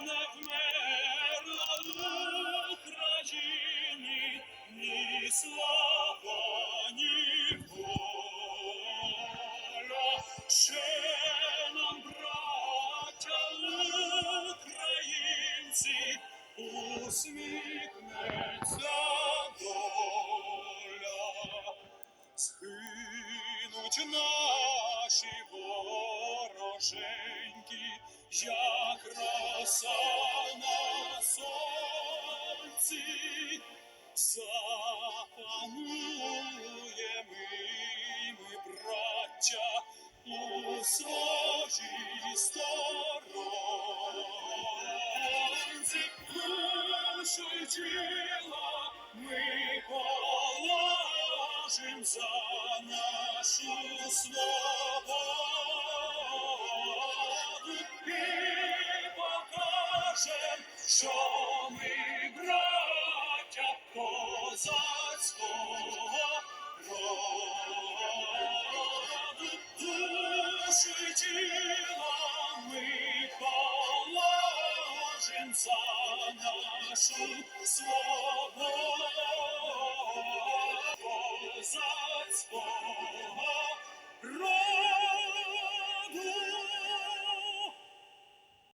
не в Україні ні слава, ні. Ще нам, браття українці, усміхнеться доля. Згинуть наші вороженьки, як роса на сонці, запануємо ми, браття, у своїй сторонці, душу тіла ми положим за нашу свободу що ми браття козацького роду. Душу й тіла ми положим за нашу свободу козацького.